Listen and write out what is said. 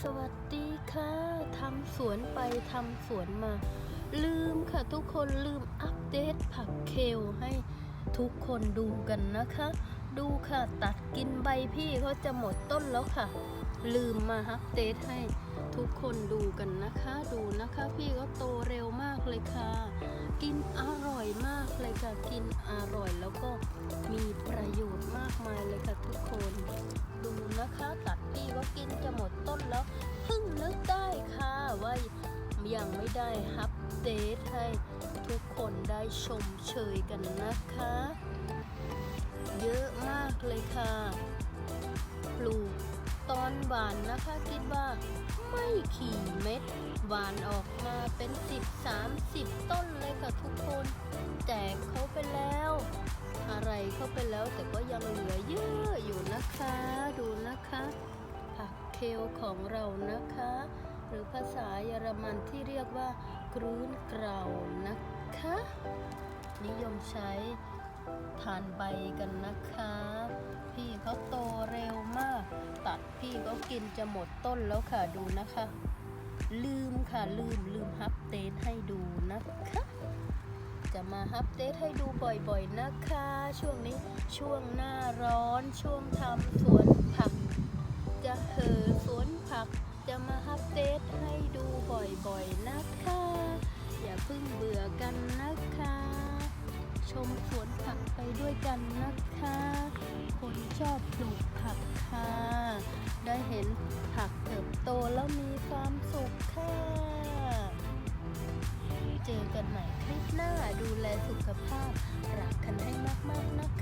สวัสดีค่ะ ทำสวนไปทำสวนมา ลืมค่ะทุกคนลืมอัปเดตผักเคลให้ทุกคนดูกันนะคะ ดูค่ะตัดกินใบพี่เขาจะหมดต้นแล้วค่ะ ลืมมาอัปเดตให้ทุกคนดูกันนะคะ ดูนะคะ พี่เขาโตเร็วมากเลยค่ะ กินอร่อยมากเลยค่ะ กินอร่อยแล้วก็มีประโยชน์มากมายเลยค่ะทุกคน นะคะตัดพี่ก็กินจะหมดต้นแล้วเพิ่งนึกได้ค่ะว่ายังไม่ได้อัปเดตให้ทุกคนได้ชมเชยกันนะคะ เยอะมากเลยค่ะปลูกตอนหวานนะคะคิดว่าไม่ขี่เม็ดหวานออกมาเป็น 10 30 ต้นเลยค่ะทุกคน แจกเขาไปแล้ว อะไรเข้าไปแล้วแต่ก็ยังเหลือเยอะอยู่ ลของเรานะคะ หรือภาษาเยอรมันที่เรียกว่ากรูนเกราวนะคะ นิยมใช้ทานใบกันนะคะ พี่เขาโตเร็วมาก ตัดพี่ก็กินจะหมดต้นแล้วค่ะดูนะคะ ลืมค่ะลืมลืมฮัปเดตให้ดูนะคะ จะมาฮัปเดตให้ดูบ่อยๆนะคะ ช่วงนี้ช่วงหน้าร้อนช่วงทำสวน เดตให้ดูบ่อยๆนะคะ อย่าเพิ่งเบื่อกันนะคะ ชมสวนผักไปด้วยกันนะคะ คนชอบปลูกผักค่ะ ได้เห็นผักเติบโตแล้วมีความสุขค่ะ เจอกันใหม่คลิปหน้าดูแลสุขภาพรักกันให้มากๆนะคะ